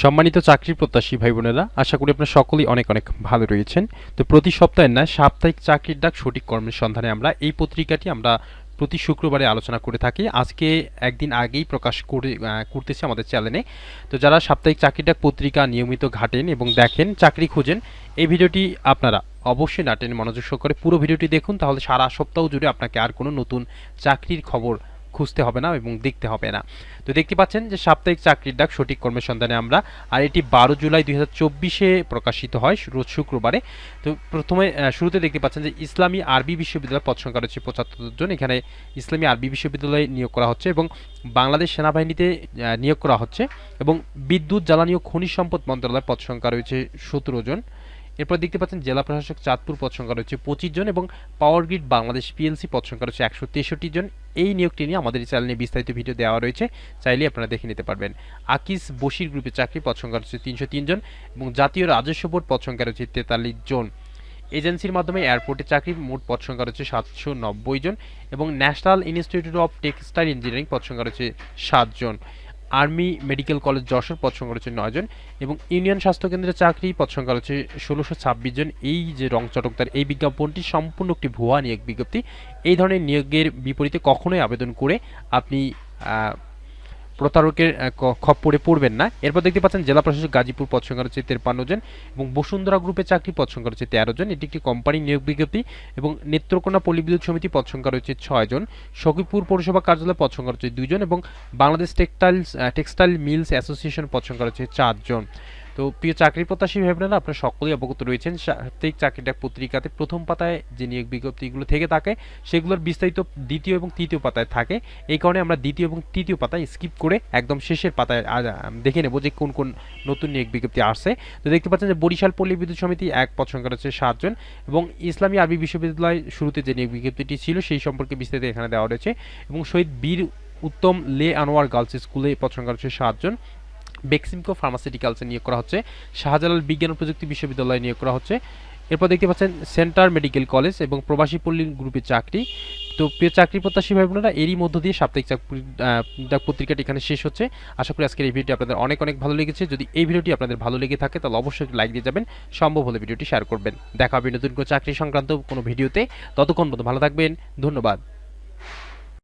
সম্মানিত চাকরি প্রত্যাশী ভাই বোনেরা আশা করি আপনারা সকলেই অনেক অনেক ভালো রয়েছেন। তো প্রতি সপ্তাহের না সাপ্তাহিক চাকরির ডাক সঠিক কর্মের সন্ধানে আমরা এই পত্রিকাটি আমরা প্রতি শুক্রবারে আলোচনা করে থাকি। আজকে একদিন আগেই প্রকাশ করে করতেছি আমাদের চ্যানেলে। তো যারা সাপ্তাহিক চাকরির ডাক পত্রিকা নিয়মিত ঘাটেন এবং দেখেন, চাকরি খুঁজেন, এই ভিডিওটি আপনারা অবশ্যই নাটেন মনোযোগ সহকারে পুরো ভিডিওটি দেখুন। তাহলে সারা সপ্তাহ জুড়ে আপনাকে আর কোনো নতুন চাকরির খবর খুঁজতে হবে না এবং দেখতে হবে না। তো দেখতে পাচ্ছেন যে সাপ্তাহিক চাকরির ডাক সঠিক কর্মের সন্ধানে আমরা, আর এটি বারো জুলাই দুই প্রকাশিত হয় রোজ শুক্রবারে। তো প্রথমে শুরুতে দেখতে পাচ্ছেন যে ইসলামী আরবি বিশ্ববিদ্যালয় পদ সংখ্যা রয়েছে পঁচাত্তর জন। এখানে ইসলামী আরবি বিশ্ববিদ্যালয়ে নিয়োগ করা হচ্ছে এবং বাংলাদেশ সেনাবাহিনীতে নিয়োগ করা হচ্ছে এবং বিদ্যুৎ, জ্বালানি ও খনিজ সম্পদ মন্ত্রণালয়ের পদ সংখ্যা রয়েছে সতেরো জন। এরপর দেখতে পাচ্ছেন, জেলা প্রশাসক চাঁদপুর পদ সংখ্যা রয়েছে পঁচিশ জন এবং পাওয়ার গ্রিড বাংলাদেশ পিএলসি পদ সংখ্যা রয়েছে একশো তেষট্টি জন। এই নিয়োগটি নিয়ে আমাদের চ্যানেলে বিস্তারিত ভিডিও দেওয়া রয়েছে। চাইলে আপনারা দেখে নিতে পারবেন। আকিস বশির গ্রুপের চাকরি পদ সংখ্যা রয়েছে তিনশো তিন জন এবং জাতীয় রাজস্ব বোর্ড পদ সংখ্যা রয়েছে তেতাল্লিশ জন। এজেন্সির মাধ্যমে এয়ারপোর্টে চাকরি মোট পদ সংখ্যা রয়েছে সাতশো নব্বই জন এবং National Institute of Textile Engineering পদ সংখ্যা রয়েছে সাতজন আর্মি মেডিকেল কলেজ যশোর পদ সংখ্যা রয়েছে নয় জন এবং ইউনিয়ন স্বাস্থ্য কেন্দ্রের চাকরি পদ সংখ্যা রয়েছে ষোলোশো ছাব্বিশ জন। এই যে রং চটকদার এই বিজ্ঞাপনটি সম্পূর্ণ একটি ভুয়া নিয়োগ বিজ্ঞপ্তি। এই ধরনের নিয়োগের বিপরীতে কখনোই আবেদন করে আপনি প্রতারকের খপ্পরে পড়বেন না। এরপর দেখতে পাচ্ছেন জেলা প্রশাসক গাজীপুর পদ সংখ্যা রয়েছে তেরপান্ন জন এবং বসুন্ধরা গ্রুপে চাকরি পদ সংখ্যা রয়েছে তেরো জন। এটি একটি কোম্পানি নিয়োগ বিজ্ঞপ্তি এবং নেত্রকোনা পলিবিদ্যুৎ বিদ্যুৎ সমিতি পদ সংখ্যা রয়েছে ছয় জন। সখীপুর পৌরসভা কার্যালয় পদ সংখ্যা রয়েছে দুইজন এবং Bangladesh Textiles Textile Mills Association পদ সংখ্যা রয়েছে চারজন তো প্রিয় চাকরি প্রত্যাশী ভাবনা আপনারা সকলেই অবগত রয়েছেন সাপ্তাহিক চাকরিটা পত্রিকাতে প্রথম পাতায় যে নিয়োগ বিজ্ঞপ্তিগুলো থেকে থাকে, সেগুলোর বিস্তারিত দ্বিতীয় এবং তৃতীয় পাতায় থাকে। এই কারণে আমরা দ্বিতীয় এবং তৃতীয় পাতায় স্কিপ করে একদম শেষের পাতায় দেখে নেব যে কোন কোন নতুন নিয়োগ বিজ্ঞপ্তি আসছে। তো দেখতে পাচ্ছেন যে বরিশাল পল্লী বিদ্যুৎ সমিতি এক পদ সংখ্যা রয়েছে সাতজন এবং ইসলামী আরবি বিশ্ববিদ্যালয় শুরুতে যে নিয়োগ বিজ্ঞপ্তিটি ছিল, সেই সম্পর্কে বিস্তারিত এখানে দেওয়া রয়েছে এবং শহীদ বীর উত্তম লে আনোয়ার গার্লস স্কুলে পদ সংখ্যা রয়েছে সাতজন। বেক্সিমকো ফার্মাসিউটিক্যালসে নিয়োগ করা হচ্ছে, শাহজালাল বিজ্ঞান ও প্রযুক্তি বিশ্ববিদ্যালয়ে নিয়োগ করা হচ্ছে। এরপর দেখতে পাচ্ছেন সেন্টার মেডিকেল কলেজ এবং প্রবাসী পল্লী গ্রুপের চাকরি। তো প্রিয় চাকরি প্রত্যাশী ভাই বোনেরা, এরই মধ্য দিয়ে সাপ্তাহিক চাকরি পত্রিকাটি এখানে শেষ হচ্ছে। আশা করি আজকের এই ভিডিওটি আপনাদের অনেক অনেক ভালো লেগেছে। যদি এই ভিডিওটি আপনাদের ভালো লেগে থাকে, তাহলে অবশ্যই লাইক দিয়ে যাবেন। সম্ভব হলে ভিডিওটি শেয়ার করবেন। দেখা হবে নতুন কোনো চাকরি সংক্রান্ত কোনো ভিডিওতে। ততক্ষণ পর্যন্ত ভালো থাকবেন। ধন্যবাদ।